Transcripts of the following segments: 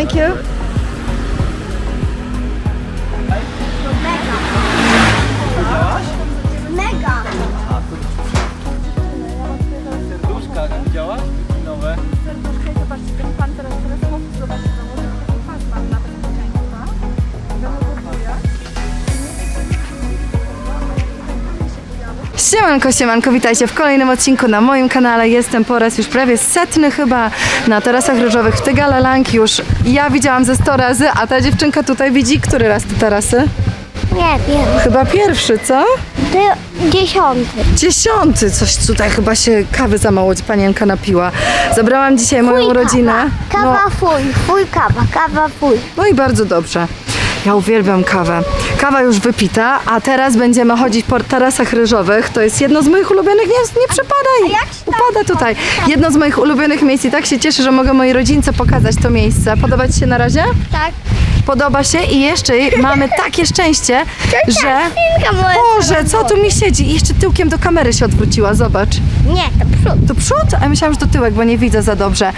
Thank you. Mega! Serduszka, widziałaś? Siemanko, siemanko, witajcie w kolejnym odcinku na moim kanale. Jestem po raz już prawie setny chyba na tarasach ryżowych w Tegalalang. Już ja widziałam ze 100 razy, a ta dziewczynka tutaj widzi który raz te tarasy? Nie wiem. Chyba pierwszy, co? Dziesiąty. Dziesiąty, coś tutaj chyba się kawy za mało panienka napiła. Zabrałam dzisiaj moją Fuj, rodzinę. Kawa, No, kawa fuj, fuj kawa, kawa fuj. no i bardzo dobrze. Ja uwielbiam kawę. Kawa już wypita, a teraz będziemy chodzić po tarasach ryżowych. To jest jedno z moich ulubionych, nie, nie przepadaj, upada tutaj. Jedno z moich ulubionych miejsc i tak się cieszę, że mogę mojej rodzince pokazać to miejsce. Podoba Ci się na razie? Tak. Podoba się i jeszcze mamy takie szczęście, że... Świnka moja. Boże, co tu mi siedzi? I jeszcze tyłkiem do kamery się odwróciła, zobacz. Nie, to przód. To przód? A myślałam, że to tyłek, bo nie widzę za dobrze.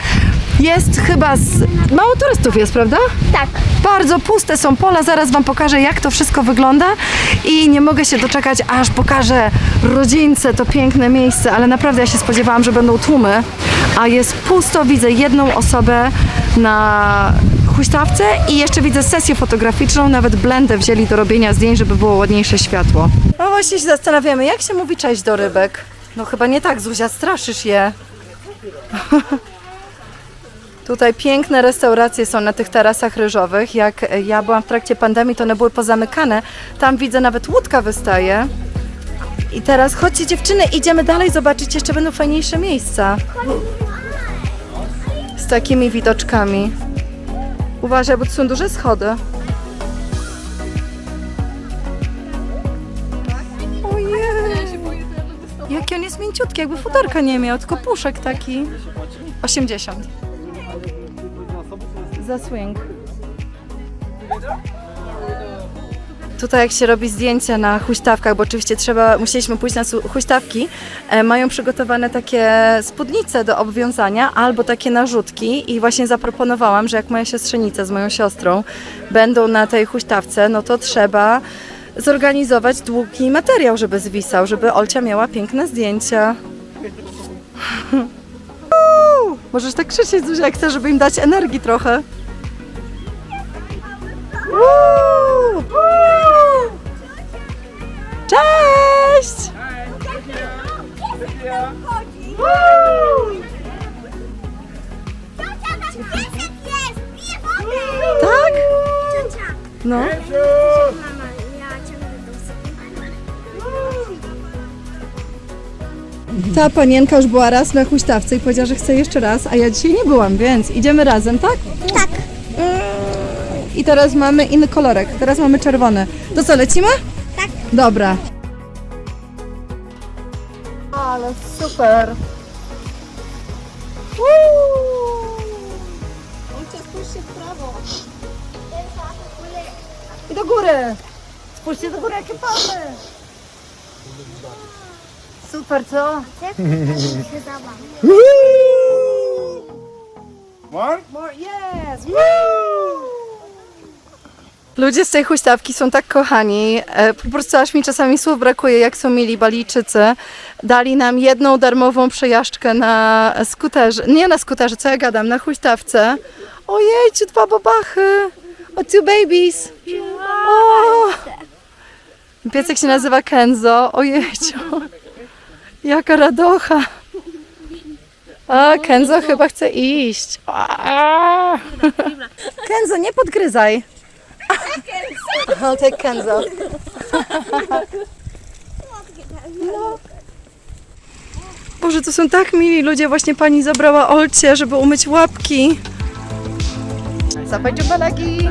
Jest chyba z... Mało turystów jest, prawda? Tak. Bardzo puste są pola, zaraz Wam pokażę jak to wszystko wygląda i nie mogę się doczekać, aż pokażę rodzince to piękne miejsce, ale naprawdę ja się spodziewałam, że będą tłumy, a jest pusto, widzę jedną osobę na huśtawce i jeszcze widzę sesję fotograficzną, nawet blendę wzięli do robienia zdjęć, żeby było ładniejsze światło. No właśnie się zastanawiamy, jak się mówi cześć do rybek? No chyba nie tak, Zuzia, straszysz je. Tutaj piękne restauracje są na tych tarasach ryżowych. Jak ja byłam w trakcie pandemii, to one były pozamykane. Tam widzę nawet łódka wystaje. I teraz chodźcie dziewczyny, idziemy dalej zobaczyć, jeszcze będą fajniejsze miejsca. Z takimi widoczkami. Uważaj, bo tu są duże schody. Ojej! Jaki on jest mięciutki, jakby futerka nie miał, tylko puszek taki. 80. Za swing. Tutaj jak się robi zdjęcia na huśtawkach, bo oczywiście trzeba, musieliśmy pójść na huśtawki, e, mają przygotowane takie spódnice do obwiązania albo takie narzutki i właśnie zaproponowałam, że jak moja siostrzenica z moją siostrą będą na tej huśtawce, no to trzeba zorganizować długi materiał, żeby zwisał, żeby Olcia miała piękne zdjęcia. Możesz tak krzyczeć, Zuzia, jak chcesz, żeby im dać energii trochę. Ta panienka już była raz na huśtawce i powiedziała, że chce jeszcze raz, a ja dzisiaj nie byłam, więc idziemy razem, tak? Tak. I teraz mamy inny kolorek, teraz mamy czerwony. To co, lecimy? Tak. Dobra. Ale super. I do góry. Spójrzcie do góry, jakie palmy. Super, co? się zabawa. More, yes! Ludzie z tej huśtawki są tak kochani, e, po prostu aż mi czasami słów brakuje, jak są mili Balijczycy. Dali nam jedną darmową przejażdżkę na skuterze, nie na skuterze, co ja gadam, na huśtawce. Ojejcie, dwa babachy! O, two babies! O! Piesek się nazywa Kenzo. Ojejciu! Jaka radocha! A, Kenzo chyba chce iść. A. Kenzo, nie podgryzaj. I'll take Kenzo. No. Boże, to są tak mili ludzie. Właśnie pani zabrała Olcie, żeby umyć łapki. Zapaj dżubalagi.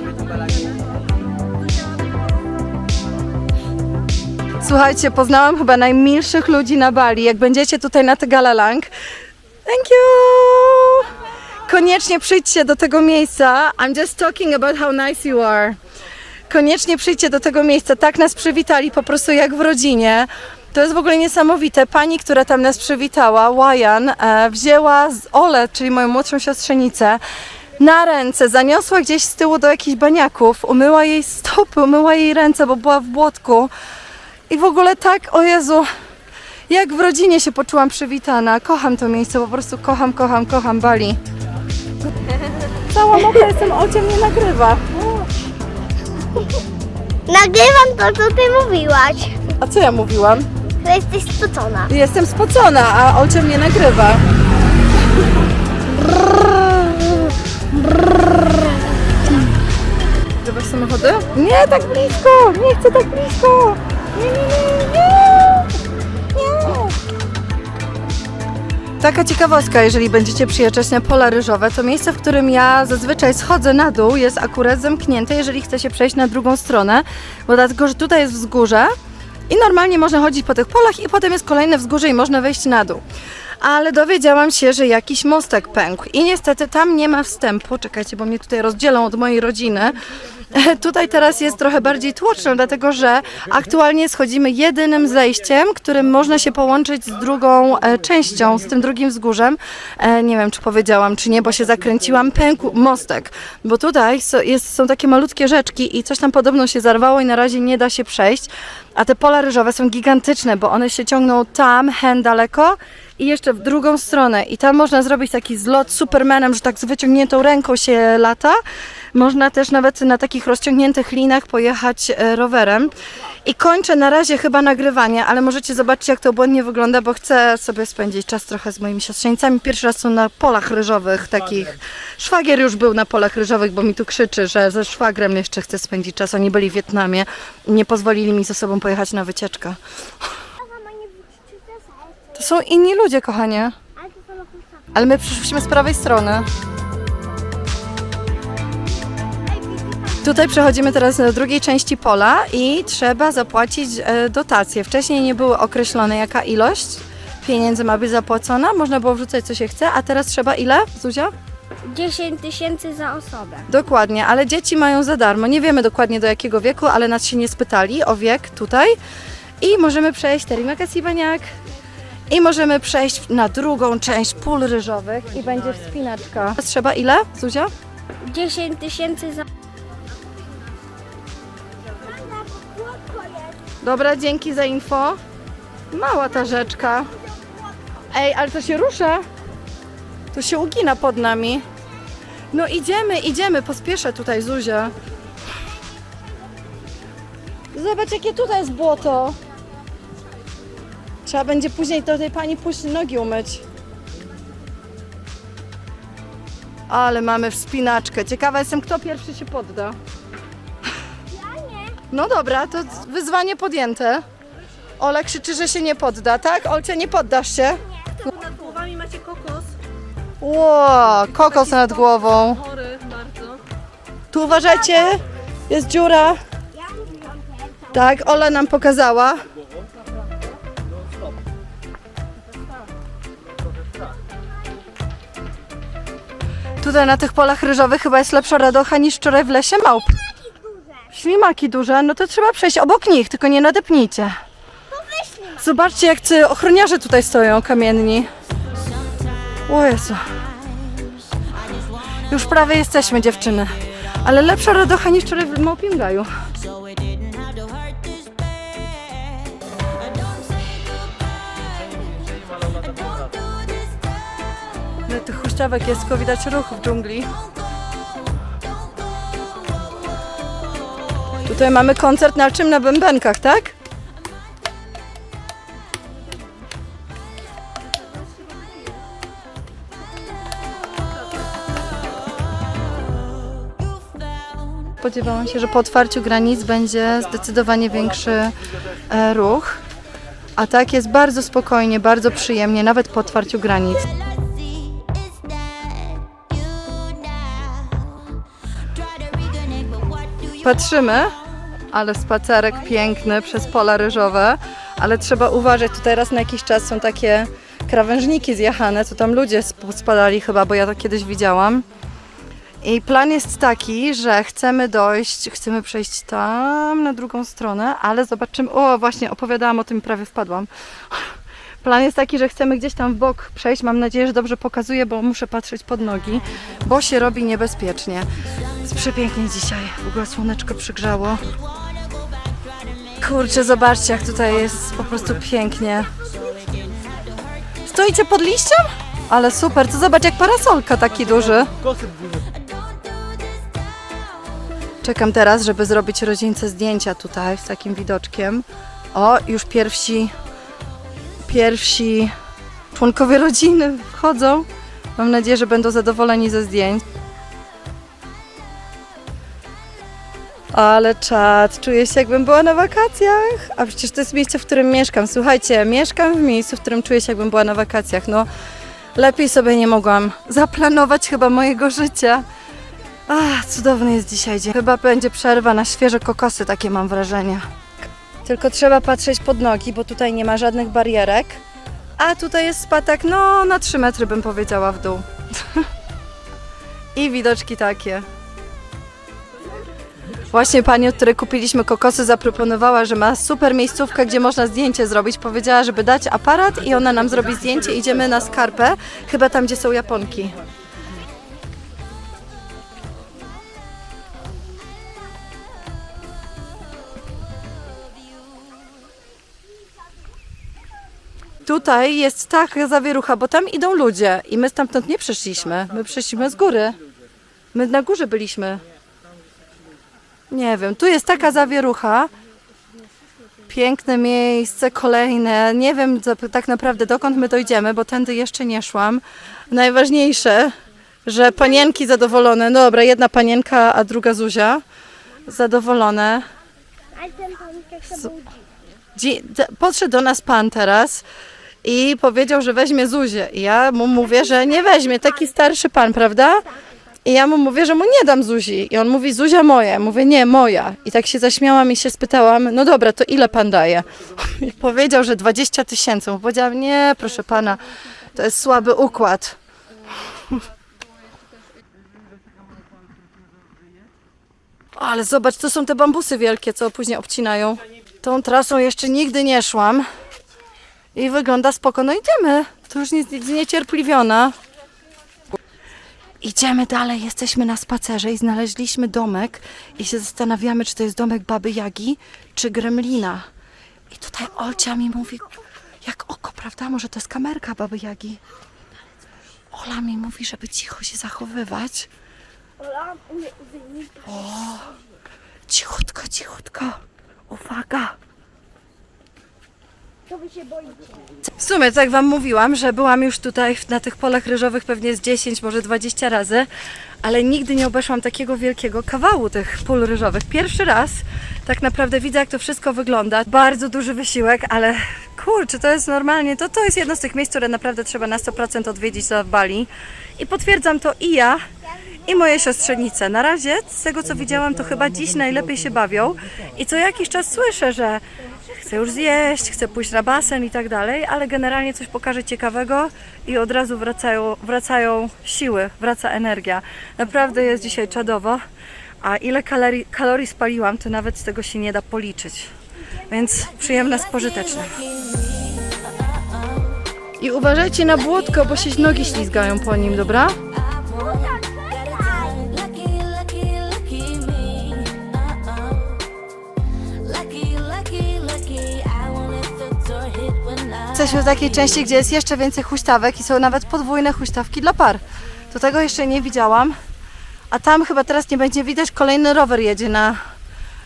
Słuchajcie, poznałam chyba najmilszych ludzi na Bali. Jak będziecie tutaj na Tegalalang, thank you! Koniecznie przyjdźcie do tego miejsca. I'm just talking about how nice you are. Koniecznie przyjdźcie do tego miejsca. Tak nas przywitali, po prostu jak w rodzinie. To jest w ogóle niesamowite. Pani, która tam nas przywitała, Wajan, e, wzięła z Ole, czyli moją młodszą siostrzenicę, na ręce, zaniosła gdzieś z tyłu do jakichś baniaków, umyła jej stopy, umyła jej ręce, bo była w błotku. I w ogóle tak, o Jezu, jak w rodzinie się poczułam przywitana. Kocham to miejsce, po prostu kocham, kocham, kocham Bali. Cała mokra jestem, Olcia mnie nagrywa. Nagrywam to, co ty mówiłaś. A co ja mówiłam? Że jesteś spocona. Jestem spocona, a Olcia mnie nagrywa. Grywasz samochody? Nie, tak blisko! Nie chcę tak blisko! Taka ciekawostka, jeżeli będziecie przyjeżdżać na pola ryżowe, to miejsce, w którym ja zazwyczaj schodzę na dół jest akurat zamknięte, jeżeli chce się przejść na drugą stronę, bo dlatego, że tutaj jest wzgórze i normalnie można chodzić po tych polach i potem jest kolejne wzgórze i można wejść na dół. Ale dowiedziałam się, że jakiś mostek pękł i niestety tam nie ma wstępu. Czekajcie, bo mnie tutaj rozdzielą od mojej rodziny. Tutaj teraz jest trochę bardziej tłoczno, dlatego że aktualnie schodzimy jedynym zejściem, którym można się połączyć z drugą e, częścią, z tym drugim wzgórzem. E, nie wiem, czy powiedziałam, czy nie, bo się zakręciłam. Pękł mostek, bo tutaj jest, są takie malutkie rzeczki i coś tam podobno się zarwało i na razie nie da się przejść. A te pola ryżowe są gigantyczne, bo one się ciągną tam, hen daleko i jeszcze w drugą stronę. I tam można zrobić taki zlot Supermanem, że tak z wyciągniętą ręką się lata. Można też nawet na takich rozciągniętych linach pojechać e, rowerem. I kończę na razie chyba nagrywanie, ale możecie zobaczyć jak to błędnie wygląda, bo chcę sobie spędzić czas trochę z moimi siostrzeńcami. Pierwszy raz są na polach ryżowych takich. Szwagier już był na polach ryżowych, bo mi tu krzyczy, że ze szwagrem jeszcze chce spędzić czas. Oni byli w Wietnamie. Nie pozwolili mi ze sobą pojechać na wycieczkę. To są inni ludzie, kochanie. Ale my przyszliśmy z prawej strony. Tutaj przechodzimy teraz do drugiej części pola i trzeba zapłacić e, dotacje. Wcześniej nie było określone jaka ilość pieniędzy ma być zapłacona. Można było wrzucać co się chce, a teraz trzeba ile, Zuzia? 10 tysięcy za osobę. Dokładnie, ale dzieci mają za darmo. Nie wiemy dokładnie do jakiego wieku, ale nas się nie spytali o wiek tutaj. I możemy przejść Terima Kasibaniak. I możemy przejść na drugą część pól ryżowych i będzie wspinaczka. Trzeba ile, Zuzia? 10 tysięcy za... Dobra, dzięki za info. Mała ta rzeczka. Ej, ale to się rusza. To się ugina pod nami. No idziemy, idziemy. Pospieszę tutaj, Zuzia. Zobacz, jakie tutaj jest błoto. Trzeba będzie później do tej pani pójść nogi umyć. Ale mamy wspinaczkę. Ciekawa jestem, kto pierwszy się podda. No dobra, to wyzwanie podjęte. Ola krzyczy, że się nie podda, tak? Olcia, nie poddasz się? Nad głowami macie kokos, Ło, kokos nad głową. chory bardzo. Tu uważajcie, jest dziura. Tak, Ola nam pokazała. Tutaj na tych polach ryżowych chyba jest lepsza radocha niż wczoraj w lesie małp. Ślimaki duże, no to trzeba przejść obok nich, tylko nie nadepnijcie. Zobaczcie, jak ci ochroniarze tutaj stoją, kamienni. O Jezu. Już prawie jesteśmy, dziewczyny. Ale lepsza radocha niż wczoraj w Małpim Gaju. Tych huśtawek jest, tylko widać ruch w dżungli. Tutaj mamy koncert na czym? Na bębenkach, tak? Spodziewałam się, że po otwarciu granic będzie zdecydowanie większy e, ruch. A tak jest bardzo spokojnie, bardzo przyjemnie, nawet po otwarciu granic. Patrzymy, ale spacerek piękny przez pola ryżowe, ale trzeba uważać, tutaj raz na jakiś czas są takie krawężniki zjechane, co tam ludzie sp- spadali chyba, bo ja to kiedyś widziałam. I plan jest taki, że chcemy dojść, chcemy przejść tam na drugą stronę, ale zobaczymy, o właśnie opowiadałam o tym, prawie wpadłam. Plan jest taki, że chcemy gdzieś tam w bok przejść. Mam nadzieję, że dobrze pokazuję, bo muszę patrzeć pod nogi, bo się robi niebezpiecznie. Jest przepięknie dzisiaj. W ogóle słoneczko przygrzało. Kurczę, zobaczcie, jak tutaj jest po prostu pięknie. Stoicie pod liściem? Ale super, to zobacz jak parasolka taki duży. Czekam teraz, żeby zrobić rodzince zdjęcia tutaj z takim widoczkiem. O, już pierwsi, pierwsi członkowie rodziny wchodzą. Mam nadzieję, że będą zadowoleni ze zdjęć. Ale czad, czuję się jakbym była na wakacjach. A przecież to jest miejsce, w którym mieszkam. Słuchajcie, mieszkam w miejscu, w którym czuję się jakbym była na wakacjach. No, lepiej sobie nie mogłam zaplanować chyba mojego życia. Ach, cudowny jest dzisiaj dzień. Chyba będzie przerwa na świeże kokosy, takie mam wrażenie. Tylko trzeba patrzeć pod nogi, bo tutaj nie ma żadnych barierek. A tutaj jest spatak, no na 3 metry bym powiedziała w dół. I widoczki takie. Właśnie pani, od której kupiliśmy kokosy, zaproponowała, że ma super miejscówkę, gdzie można zdjęcie zrobić. Powiedziała, żeby dać aparat i ona nam zrobi zdjęcie. Idziemy na skarpę, chyba tam, gdzie są Japonki. Tutaj jest taka zawierucha, bo tam idą ludzie i my stamtąd nie przyszliśmy. My przyszliśmy z góry. My na górze byliśmy. Nie wiem, tu jest taka zawierucha. Piękne miejsce, kolejne. Nie wiem tak naprawdę dokąd my dojdziemy, bo tędy jeszcze nie szłam. Najważniejsze, że panienki zadowolone. No dobra, jedna panienka, a druga Zuzia. Zadowolone. Ale ten podszedł do nas pan teraz i powiedział, że weźmie Zuzię. I ja mu mówię, że nie weźmie, taki starszy pan, prawda? I ja mu mówię, że mu nie dam Zuzi. I on mówi, Zuzia moja. Mówię, nie, moja. I tak się zaśmiałam i się spytałam, no dobra, to ile pan daje? I powiedział, że 20 tysięcy. Powiedziałam, nie, proszę pana, to jest słaby układ. Ale zobacz, to są te bambusy wielkie, co później obcinają. Tą trasą jeszcze nigdy nie szłam. I wygląda spoko. No idziemy. To już nie, zniecierpliwiona. Idziemy dalej, jesteśmy na spacerze i znaleźliśmy domek i się zastanawiamy, czy to jest domek Baby Jagi, czy Gremlina. I tutaj Olcia mi mówi, jak oko, prawda? Może to jest kamerka Baby Jagi. Ola mi mówi, żeby cicho się zachowywać. Cichutko, cichutko. Uwaga. To wy się boicie. W sumie, tak Wam mówiłam, że byłam już tutaj na tych polach ryżowych pewnie z 10, może 20 razy, ale nigdy nie obeszłam takiego wielkiego kawału tych pól ryżowych. Pierwszy raz tak naprawdę widzę, jak to wszystko wygląda. Bardzo duży wysiłek, ale kurczę, to jest normalnie, to, to jest jedno z tych miejsc, które naprawdę trzeba na 100% odwiedzić w Bali. I potwierdzam to i ja, i moje siostrzenice. Na razie, z tego co widziałam, to chyba dziś najlepiej się bawią. I co jakiś czas słyszę, że chcę już zjeść, chcę pójść na basen i tak dalej, ale generalnie coś pokaże ciekawego i od razu wracają, wracają siły, wraca energia. Naprawdę jest dzisiaj czadowo, a ile kalorii, kalorii spaliłam, to nawet z tego się nie da policzyć. Więc przyjemne z pożytecznym. I uważajcie na błotko, bo się nogi ślizgają po nim, dobra? Jesteśmy w takiej części, gdzie jest jeszcze więcej huśtawek i są nawet podwójne huśtawki dla par. To tego jeszcze nie widziałam. A tam chyba teraz nie będzie widać, kolejny rower jedzie na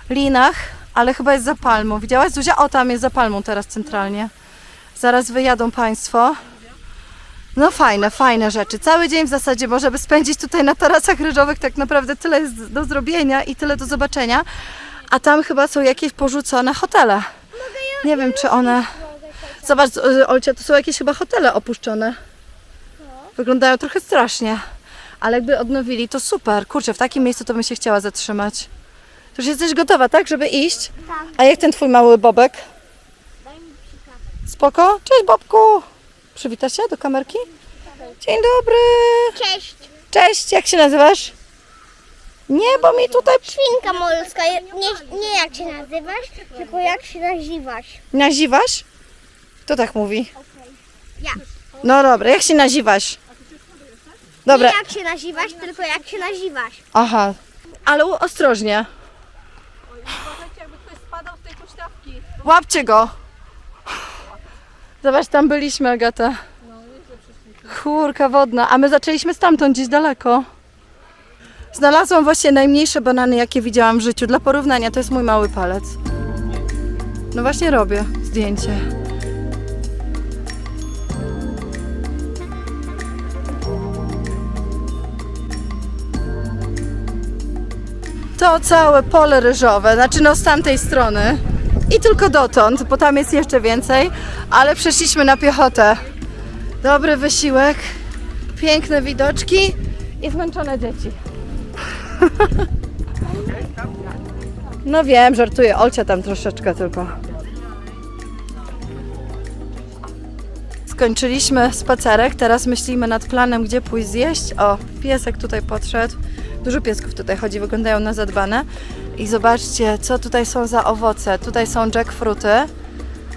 linach, ale chyba jest za palmą. Widziałaś Zuzia? O, tam jest za palmą teraz centralnie. Zaraz wyjadą Państwo. No fajne, fajne rzeczy. Cały dzień w zasadzie możemy spędzić tutaj na tarasach ryżowych. Tak naprawdę tyle jest do zrobienia i tyle do zobaczenia. A tam chyba są jakieś porzucone hotele. Nie wiem, czy one... Zobacz, Olcia, to są jakieś chyba hotele opuszczone. Wyglądają trochę strasznie. Ale jakby odnowili, to super. Kurczę, w takim miejscu to bym się chciała zatrzymać. To już jesteś gotowa, tak, żeby iść? Tak. A jak ten twój mały bobek? Spoko? Cześć, Bobku! Przywita się do kamerki? Dzień dobry! Cześć. Cześć, jak się nazywasz? Nie, bo mi tutaj Świnka morska. Nie, nie jak się nazywasz, tylko jak się nazywasz. naziwasz? Kto tak mówi? Ja. No dobra, jak się nazywasz? Dobra, Nie jak się nazywasz, tylko jak się nazywasz. aha. Ale ostrożnie. Uważajcie, jakby ktoś spadał z tej huśtawki. Łapcie go. Zobacz, tam byliśmy, Agata. Chórka wodna, a my zaczęliśmy stamtąd, gdzieś daleko. Znalazłam właśnie najmniejsze banany, jakie widziałam w życiu. Dla porównania, to jest mój mały palec. No właśnie robię zdjęcie. To całe pole ryżowe, znaczy no z tamtej strony. I tylko dotąd, bo tam jest jeszcze więcej, ale przeszliśmy na piechotę. Dobry wysiłek, piękne widoczki i zmęczone dzieci. No wiem, żartuję. Olcia tam troszeczkę tylko. Skończyliśmy spacerek, teraz myślimy nad planem, gdzie pójść zjeść. O, piesek tutaj podszedł. Dużo piesków tutaj chodzi, wyglądają na zadbane. I zobaczcie, co tutaj są za owoce. Tutaj są jackfruity.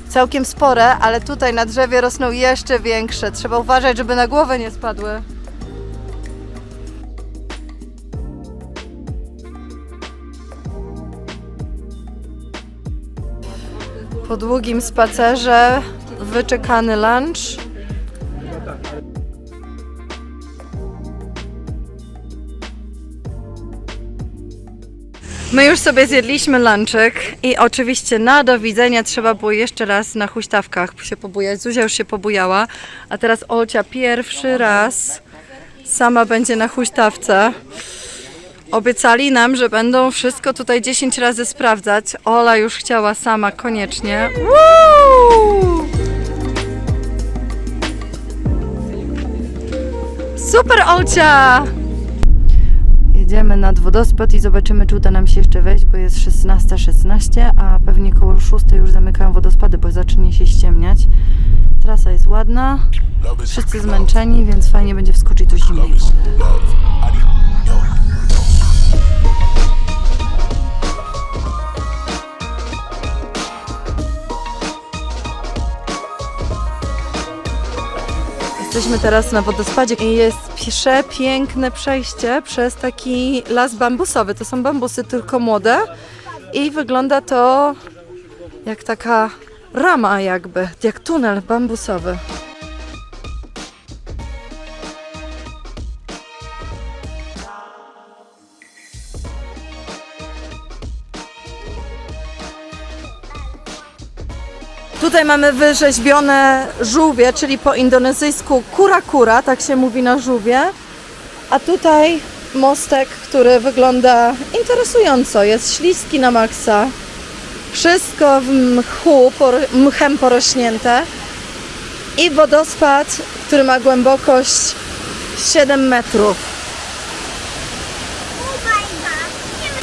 Całkiem spore, ale tutaj na drzewie rosną jeszcze większe. Trzeba uważać, żeby na głowę nie spadły. Po długim spacerze wyczekany lunch. My już sobie zjedliśmy lunchek i oczywiście na do widzenia trzeba było jeszcze raz na huśtawkach się pobujać. Zuzia już się pobujała, a teraz Olcia pierwszy raz sama będzie na huśtawce. Obiecali nam, że będą wszystko tutaj 10 razy sprawdzać. Ola już chciała sama koniecznie. Woo! Super Olcia! Jedziemy nad wodospad i zobaczymy, czy uda nam się jeszcze wejść, bo jest 16.16, a pewnie koło 6 już zamykają wodospady, bo zacznie się ściemniać. Trasa jest ładna, wszyscy zmęczeni, więc fajnie będzie wskoczyć do zimnej wody. Jesteśmy teraz na wodospadzie i jest przepiękne przejście przez taki las bambusowy. To są bambusy tylko młode i wygląda to jak taka rama jakby, jak tunel bambusowy. Tutaj mamy wyrzeźbione żółwie, czyli po indonezyjsku kura-kura, tak się mówi na żółwie. A tutaj mostek, który wygląda interesująco. Jest śliski na maksa. Wszystko w mchu, por- mchem porośnięte. I wodospad, który ma głębokość 7 metrów.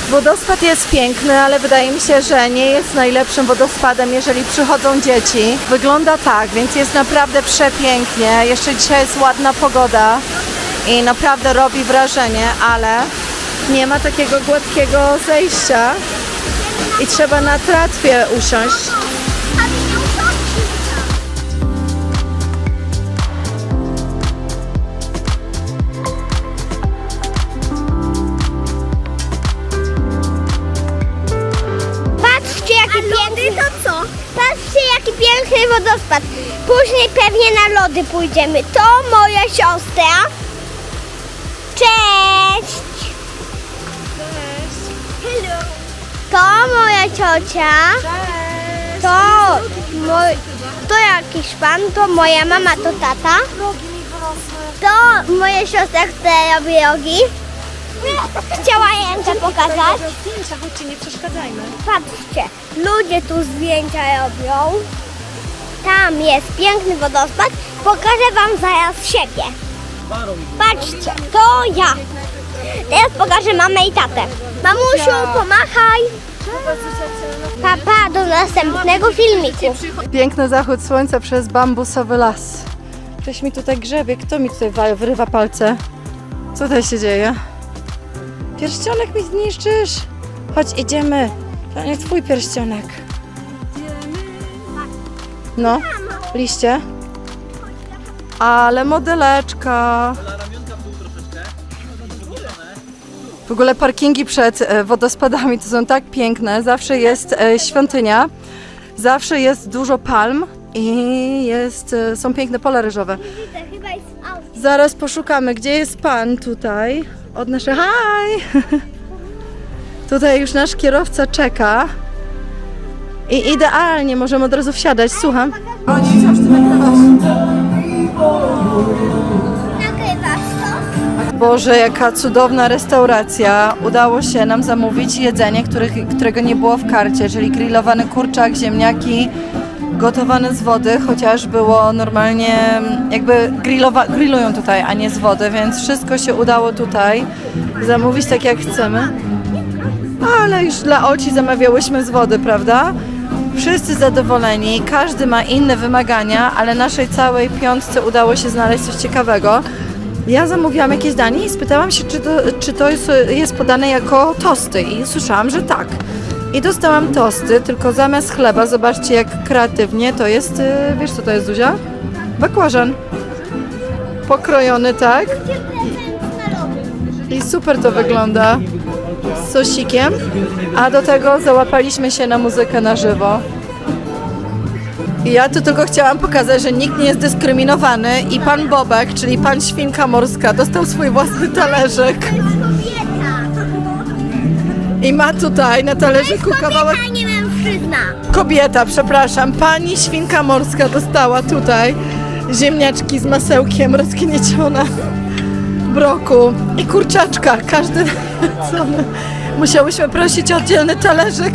Wodospad jest piękny, ale wydaje mi się, że nie jest najlepszym wodospadem, jeżeli przychodzą dzieci. Wygląda tak, więc jest naprawdę przepięknie. Jeszcze dzisiaj jest ładna pogoda i naprawdę robi wrażenie, ale nie ma takiego gładkiego zejścia i trzeba na tratwie usiąść. Wodospad. Później pewnie na lody pójdziemy. To moja siostra. Cześć. Cześć. Hello. To moja ciocia. Cześć. To mój, to jakiś pan, to moja mama, to tata. To moja siostra, która robi rogi. Chciała Jęce pokazać. Zdjęcia, chodźcie, nie przeszkadzajmy. Patrzcie, ludzie tu zdjęcia robią. Tam jest piękny wodospad. Pokażę wam zaraz siebie. Patrzcie, to ja. Teraz pokażę mamę i tatę. Mamusiu, pomachaj. Papa, do następnego filmiku. Piękny zachód słońca przez bambusowy las. Ktoś mi tutaj grzebie. Kto mi tutaj wa- wyrywa palce? Co tutaj się dzieje? Pierścionek mi zniszczysz? Chodź, idziemy. To nie twój pierścionek. No, liście. Ale modeleczka. W ogóle parkingi przed e, wodospadami to są tak piękne. Zawsze jest e, świątynia, zawsze jest dużo palm i jest, e, są piękne pola ryżowe. Zaraz poszukamy, gdzie jest pan tutaj. Od naszej. Hi! Tutaj już nasz kierowca czeka. I idealnie, możemy od razu wsiadać. Słucham. Ty nagrywasz. Boże, jaka cudowna restauracja. Udało się nam zamówić jedzenie, których, którego nie było w karcie, czyli grillowany kurczak, ziemniaki, gotowane z wody, chociaż było normalnie, jakby grillowa, grillują tutaj, a nie z wody, więc wszystko się udało tutaj zamówić tak jak chcemy. Ale już dla Oci zamawiałyśmy z wody, prawda? Wszyscy zadowoleni, każdy ma inne wymagania, ale naszej całej piątce udało się znaleźć coś ciekawego. Ja zamówiłam jakieś danie i spytałam się, czy to, czy to jest, jest podane jako tosty i usłyszałam, że tak. I dostałam tosty, tylko zamiast chleba, zobaczcie jak kreatywnie to jest, y, wiesz co to jest Zuzia? Bakłażan. Pokrojony, tak? I super to wygląda. Z sosikiem. A do tego załapaliśmy się na muzykę na żywo. I ja tu tylko chciałam pokazać, że nikt nie jest dyskryminowany i pan Bobek, czyli pan Świnka Morska, dostał swój własny talerzyk Kobieta. i ma tutaj na talerzyku kawałek... Kobieta, przepraszam, pani Świnka Morska dostała tutaj ziemniaczki z masełkiem rozgniecione, broku i kurczaczka, każdy co Musiałyśmy prosić o oddzielny talerzyk.